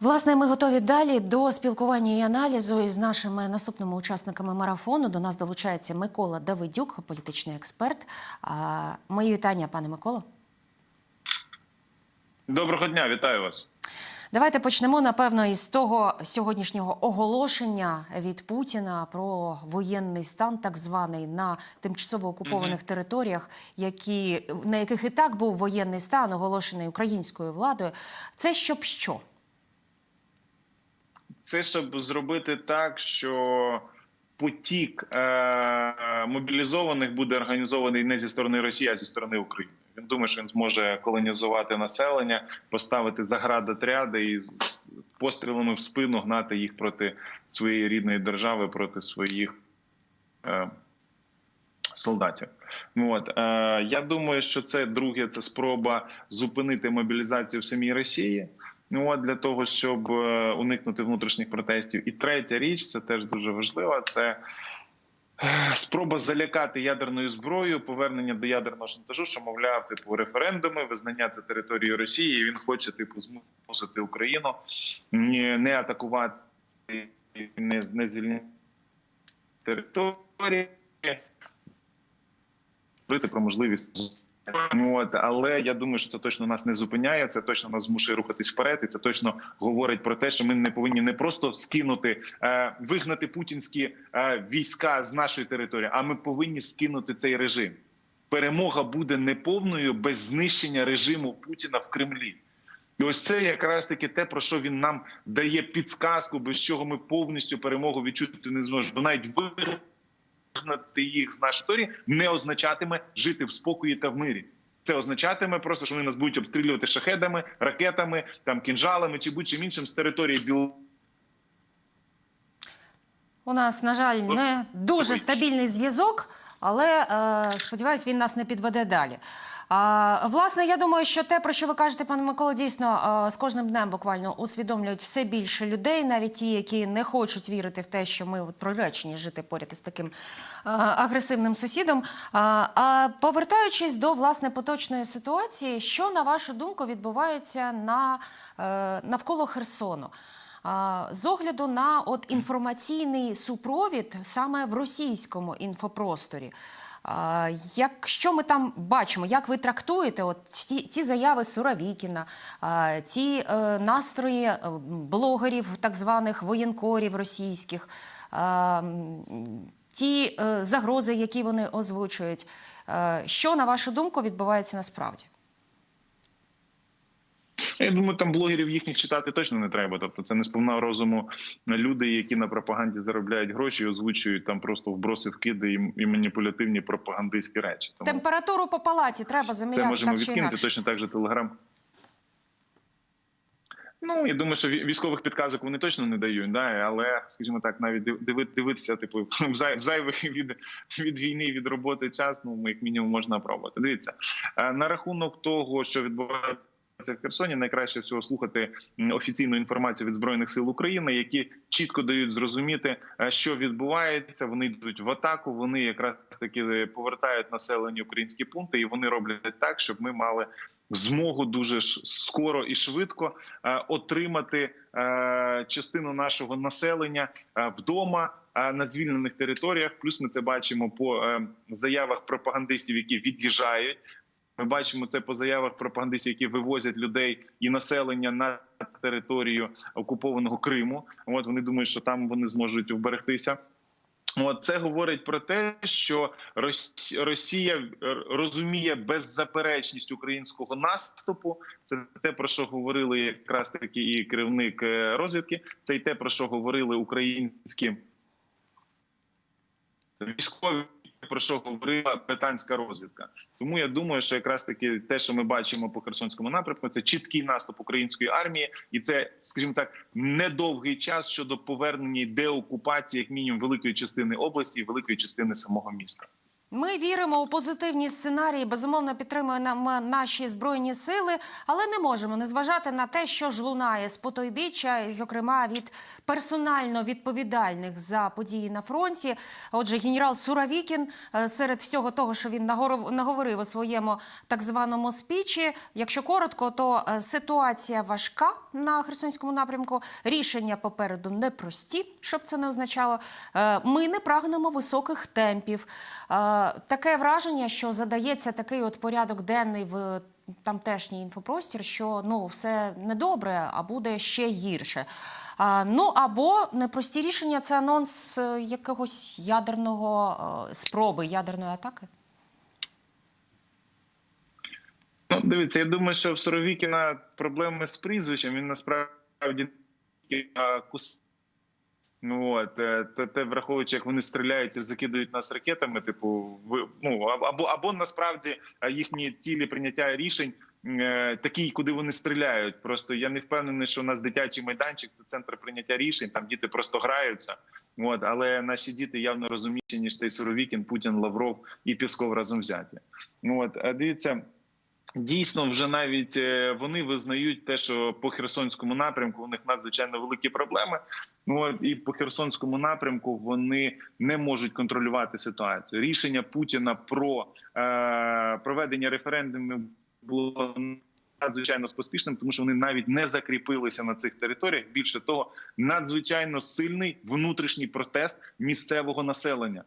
Власне, ми готові далі до спілкування і аналізу із нашими наступними учасниками марафону. До нас долучається Микола Давидюк, політичний експерт. Мої вітання, пане Миколо. Доброго дня, вітаю вас. Давайте почнемо напевно із того сьогоднішнього оголошення від Путіна про воєнний стан, так званий на тимчасово окупованих територіях, які на яких і так був воєнний стан, оголошений українською владою. Це щоб що? Це щоб зробити так, що потік е- мобілізованих буде організований не зі сторони Росії, а зі сторони України. Він думає, що він зможе колонізувати населення, поставити заградотряди і з пострілами в спину гнати їх проти своєї рідної держави, проти своїх. Е- Солдатів, от е, я думаю, що це друге це спроба зупинити мобілізацію в самій Росії. Ну от для того, щоб е, уникнути внутрішніх протестів. І третя річ, це теж дуже важливо. Це е, спроба залякати ядерною зброєю, повернення до ядерного шантажу, що мовляв, типу референдуми, визнання це територією Росії. і Він хоче типу змусити Україну не атакувати, не, не звільняти території. Говорити про можливість От, але я думаю, що це точно нас не зупиняє. Це точно нас змушує рухатись вперед, і це точно говорить про те, що ми не повинні не просто скинути, е, вигнати путінські е, війська з нашої території, а ми повинні скинути цей режим. Перемога буде неповною без знищення режиму Путіна в Кремлі. І ось це якраз таки те, про що він нам дає підсказку, без чого ми повністю перемогу відчути не зможемо. Навіть вигнати їх з нашої території не означатиме жити в спокої та в мирі. Це означатиме просто, що вони нас будуть обстрілювати шахедами, ракетами, там кінжалами чи будь-чим іншим з території Білорусі. У нас, на жаль, не дуже стабільний зв'язок, але е, сподіваюсь, він нас не підведе далі. Власне, я думаю, що те, про що ви кажете, пане Микола, дійсно з кожним днем буквально усвідомлюють все більше людей, навіть ті, які не хочуть вірити в те, що ми от приречені жити поряд із таким агресивним сусідом. А повертаючись до власне поточної ситуації, що на вашу думку відбувається на е, навколо Херсону? З огляду на от інформаційний супровід саме в російському інфопросторі. А, Як що ми там бачимо? Як ви трактуєте от ті, ті заяви Суровікіна, ті е, настрої е, блогерів, так званих воєнкорів російських, ті е, загрози, які вони озвучують? Що на вашу думку відбувається насправді? Я думаю, там блогерів їхніх читати точно не треба. Тобто, це не сповна розуму люди, які на пропаганді заробляють гроші, озвучують там просто вброси, вкиди і, і маніпулятивні пропагандистські речі. Тому Температуру по палаті треба це можемо так відкинути точно так же телеграм. Ну я думаю, що військових підказок вони точно не дають, да? але, скажімо так, навіть диви- дивитися, типу, в зай- в зайвий від, від війни, від роботи час, ну як мінімум можна пробувати. Дивіться е, на рахунок того, що відбувається. Це в Херсоні найкраще всього слухати офіційну інформацію від збройних сил України, які чітко дають зрозуміти, е, що відбувається. Вони йдуть в атаку. Вони якраз таки повертають населені українські пункти, і вони роблять так, щоб ми мали змогу дуже скоро і швидко е, отримати е, частину нашого населення е, вдома. е, На звільнених територіях, плюс ми це бачимо по е, заявах пропагандистів, які від'їжджають. Ми бачимо це по заявах пропагандистів, які вивозять людей і населення на територію окупованого Криму. От вони думають, що там вони зможуть вберегтися. От це говорить про те, що Росія розуміє беззаперечність українського наступу. Це те про що говорили якраз таки і керівник е, розвідки. Це й те про що говорили українські військові. Про що говорила британська розвідка, тому я думаю, що якраз таки те, що ми бачимо по Херсонському напрямку, це чіткий наступ української армії, і це, скажімо так, недовгий час щодо повернення деокупації, як мінімум, великої частини області і великої частини самого міста. Ми віримо у позитивні сценарії, безумовно підтримуємо наші збройні сили, але не можемо не зважати на те, що ж лунає з потойбіччя, і, зокрема, від персонально відповідальних за події на фронті. Отже, генерал Суравікін е, серед всього того, що він наговорив у своєму так званому спічі. Якщо коротко, то е, ситуація важка на Херсонському напрямку. Рішення попереду непрості, щоб це не означало. Е, Ми не прагнемо високих темпів. Таке враження, що задається такий от порядок денний в тамтешній інфопростір, що ну все недобре, а буде ще гірше. А, ну або непрості рішення це анонс е, якогось ядерного е, спроби ядерної атаки. Ну, дивіться, я думаю, що в Суровікіна проблеми з прізвищем. Він насправді а, кус. Ну от е, те, те, враховуючи, як вони стріляють і закидують нас ракетами, типу, ну або або насправді їхні цілі прийняття рішень е, такі, куди вони стріляють. Просто я не впевнений, що у нас дитячий майданчик це центр прийняття рішень. Там діти просто граються. От але наші діти явно розумніші, ніж цей Суровікін, Путін, Лавров і Пісков разом взяті. Ну от а дивіться. Дійсно, вже навіть е, вони визнають те, що по Херсонському напрямку у них надзвичайно великі проблеми. Ну і по Херсонському напрямку вони не можуть контролювати ситуацію. Рішення Путіна про е, проведення референдумів було надзвичайно поспішним, тому що вони навіть не закріпилися на цих територіях. Більше того, надзвичайно сильний внутрішній протест місцевого населення.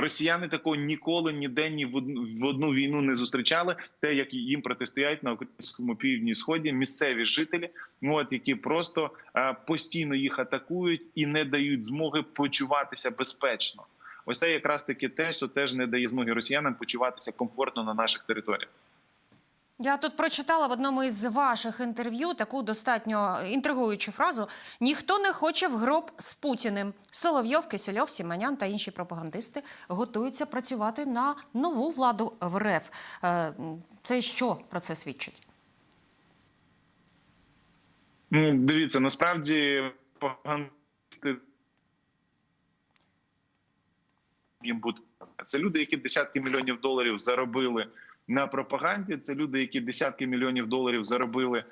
Росіяни такого ніколи ніде ні в одну, війну не зустрічали. Те, як їм протистоять на українському півдні сході, місцеві жителі, ну от які просто е, постійно їх атакують і не дають змоги почуватися безпечно. Ось це якраз таки те, що теж не дає змоги росіянам почуватися комфортно на наших територіях. Я тут прочитала в одному із ваших інтерв'ю таку достатньо інтригуючу фразу: ніхто не хоче в гроб з Путіним. Соловйов, Кисельов, Сіманян та інші пропагандисти готуються працювати на нову владу в РФ. Е, Це що про це свідчить? Ну, дивіться, насправді пропагандисти їм буде це люди, які десятки мільйонів доларів заробили на пропаганді. Це люди, які десятки мільйонів доларів заробили е,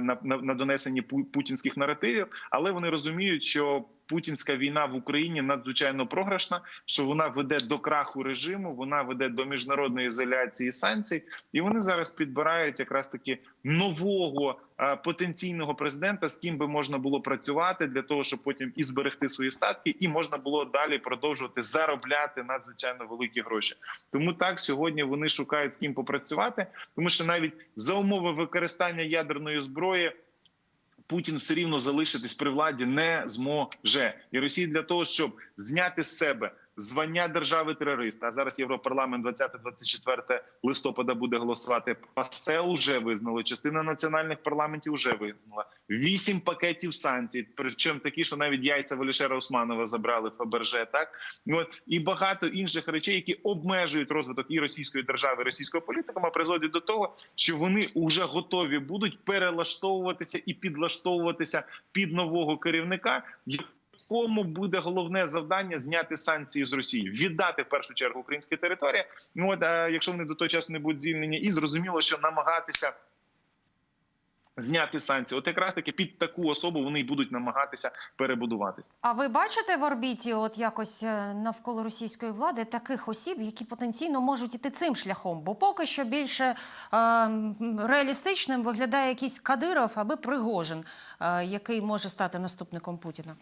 на, на, на донесенні пу- путінських наративів, але вони розуміють, що путінська війна в Україні надзвичайно програшна, що вона веде до краху режиму, вона веде до міжнародної ізоляції санкцій, і вони зараз підбирають якраз таки нового е, потенційного президента, з ким би можна було працювати для того, щоб потім і зберегти свої статки, і можна було далі продовжувати заробляти надзвичайно великі гроші. Тому так сьогодні вони шукають з ким попрацювати, тому що навіть за умови використання ядерної зброї. Путін все рівно залишитись при владі не зможе, і Росія для того, щоб зняти з себе звання держави терориста. А зараз Європарламент 20-24 листопада буде голосувати. ПАСЕ вже визнало. Частина національних парламентів вже визнала вісім пакетів санкцій. Причому такі, що навіть яйця Валішера Османова забрали Фаберже. Так от і багато інших речей, які обмежують розвиток і російської держави, і російського політикума, призводять до того, що вони вже готові будуть перелаштовуватися і підлаштовуватися під нового керівника. Кому буде головне завдання зняти санкції з Росії, віддати в першу чергу українські території. Ну от а якщо вони до того часу не будуть звільнені, і зрозуміло, що намагатися зняти санкції, от якраз таки під таку особу вони й будуть намагатися перебудуватися. А ви бачите в орбіті, от якось е, навколо російської влади, таких осіб, які потенційно можуть іти цим шляхом? Бо поки що більше е, реалістичним виглядає якийсь Кадиров аби Пригожин, е, який може стати наступником Путіна.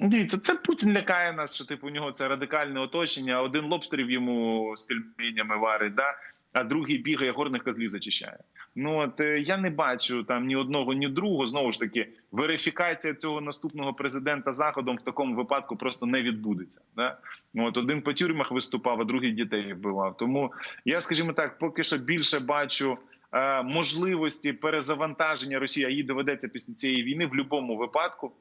Дивіться, це Путін лякає нас, що типу у нього це радикальне оточення. Один лобстерів йому з пельменями варить, да? а другий бігає горних козлів зачищає. Ну от е, я не бачу там ні одного, ні другого. Знову ж таки, верифікація цього наступного президента заходом в такому випадку просто не відбудеться. Да? Ну, От один по тюрмах виступав, а другий дітей вбивав. Тому я, скажімо так, поки що більше бачу. е, Можливості перезавантаження Росії, їй доведеться після цієї війни в будь-якому випадку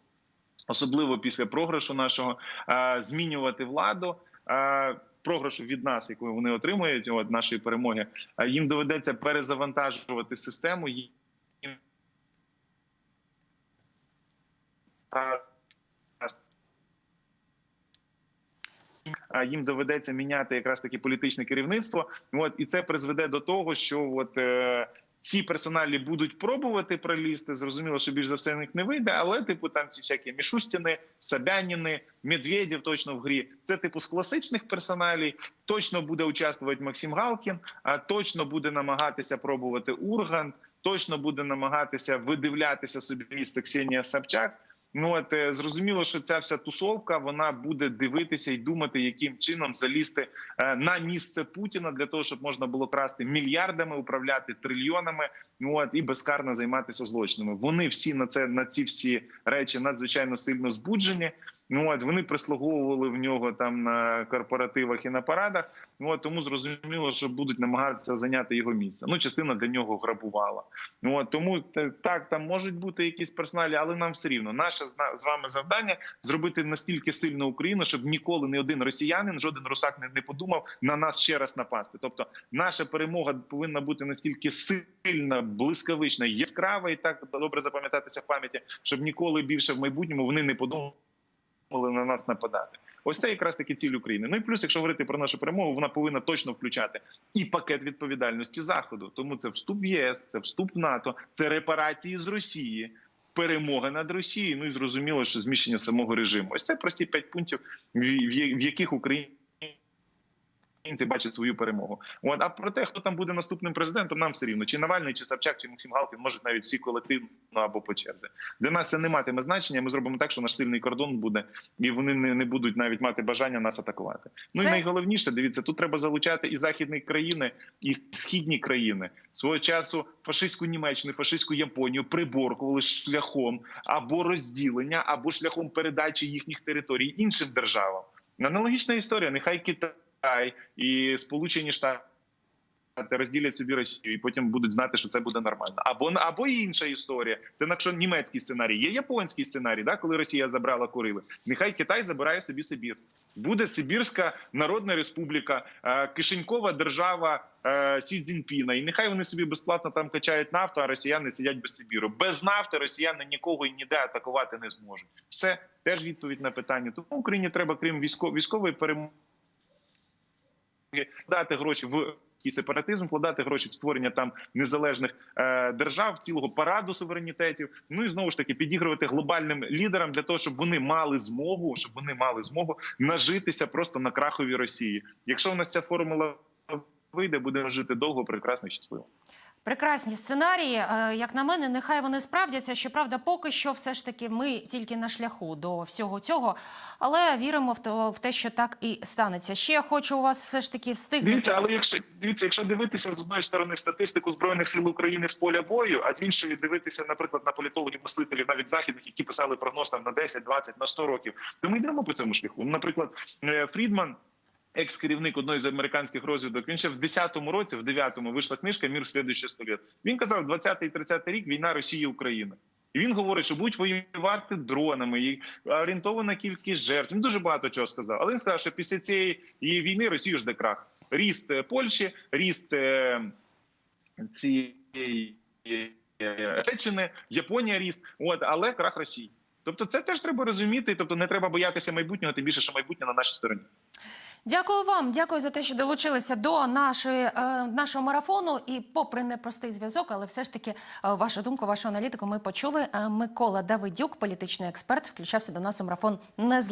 особливо після програшу нашого, е, змінювати владу. е, Програшу від нас, яку вони отримують, от нашої перемоги, е, їм доведеться перезавантажувати систему. їм- доведеться міняти якраз таки політичне керівництво. От і це призведе до того, що от. Ці персоналі будуть пробувати пролізти. Зрозуміло, що більш за все в них не вийде, але типу там ці всякі Мішустіни, сабяніни, Медведєв точно в грі. Це типу з класичних персоналій. Точно буде участвувати Максим Галкін, а точно буде намагатися пробувати Ургант, точно буде намагатися видивлятися собі місце Ксенія Собчак. Ну от е, зрозуміло, що ця вся тусовка вона буде дивитися і думати, яким чином залізти е, на місце Путіна для того, щоб можна було красти мільярдами, управляти трильйонами. Ну от і безкарно займатися злочинами. Вони всі на це на ці всі речі надзвичайно сильно збуджені. Ну от вони прислуговували в нього там на корпоративах і на парадах. Ну от тому зрозуміло, що будуть намагатися зайняти його місце. Ну, частина для нього грабувала. Ну от тому так, там можуть бути якісь персоналі, але нам все рівно. Наше з вами завдання зробити настільки сильну Україну, щоб ніколи ні один росіянин, жоден русак не, не подумав на нас ще раз напасти. Тобто, наша перемога повинна бути настільки сильна, блискавична, яскрава і так добре запам'ятатися в пам'яті, щоб ніколи більше в майбутньому вони не подумали на нас нападати. Ось це якраз таки ціль України. Ну і плюс, якщо говорити про нашу перемогу, вона повинна точно включати і пакет відповідальності заходу. Тому це вступ в ЄС, це вступ в НАТО, це репарації з Росії. Перемога над Росією, ну і зрозуміло, що зміщення самого режиму. Ось це прості п'ять пунктів, в яких Україна українці бачать свою перемогу. От а про те, хто там буде наступним президентом, нам все рівно чи Навальний, чи Собчак, чи Максим Галкін, можуть навіть всі колективно або по черзі. Для нас це не матиме значення. Ми зробимо так, що наш сильний кордон буде, і вони не, не будуть навіть мати бажання нас атакувати. Ну Це- і найголовніше, дивіться, тут треба залучати і західні країни, і східні країни свого часу фашистську Німеччину, фашистську Японію приборкували шляхом або розділення, або шляхом передачі їхніх територій іншим державам. Аналогічна історія. Нехай Китай і Сполучені Штати розділять собі Росію, і потім будуть знати, що це буде нормально. Або або інша історія. Це якщо німецький сценарій, є японський сценарій, да, коли Росія забрала Курили. Нехай Китай забирає собі Сибір. Буде Сибірська Народна Республіка, е, кишенькова держава е, Сі Цзіньпіна. І нехай вони собі безплатно там качають нафту, а росіяни сидять без Сибіру. Без нафти росіяни нікого і ніде атакувати не зможуть. Все теж відповідь на питання. Тому Україні треба, крім військо- військової перемоги, дати гроші в і сепаратизм, вкладати гроші в створення там незалежних е, держав, цілого параду суверенітетів. Ну і знову ж таки підігрувати глобальним лідерам для того, щоб вони мали змогу, щоб вони мали змогу нажитися просто на крахові Росії. Якщо у нас ця формула вийде, будемо жити довго, прекрасно, щасливо. Прекрасні сценарії. Е, Як на мене, нехай вони справдяться. Щоправда, поки що все ж таки ми тільки на шляху до всього цього, але віримо в те, що так і станеться. Ще я хочу у вас все ж таки встигнути. Дивіться, але якщо дивіться, якщо дивитися з одної сторони статистику збройних сил України з поля бою, а з іншої дивитися, наприклад, на політологів мислителів, навіть західних, які писали прогноз там на 10, 20, на 100 років, то ми йдемо по цьому шляху. Наприклад, е, Фрідман. Екс-керівник одної з американських розвідок, він ще в 10-му році, в 9-му вийшла книжка Мір слідуюче сто літ. Він казав, 20-й 30-й рік війна Росії Україна. І він говорить, що будуть воювати дронами, і орієнтована кількість жертв. Він дуже багато чого сказав. Але він сказав, що після цієї війни Росію жде крах. Ріст е, Польщі, ріст е, цієї е, Речини, Японія ріст. От але крах Росії. Тобто, це теж треба розуміти. Тобто, не треба боятися майбутнього, тим більше, що майбутнє на нашій стороні. Дякую вам, дякую за те, що долучилися до нашої, е, нашого марафону. І, попри непростий зв'язок, але все ж таки е, вашу думку, вашу аналітику ми почули. Е, Микола Давидюк, політичний експерт, включався до нас у марафон Незла.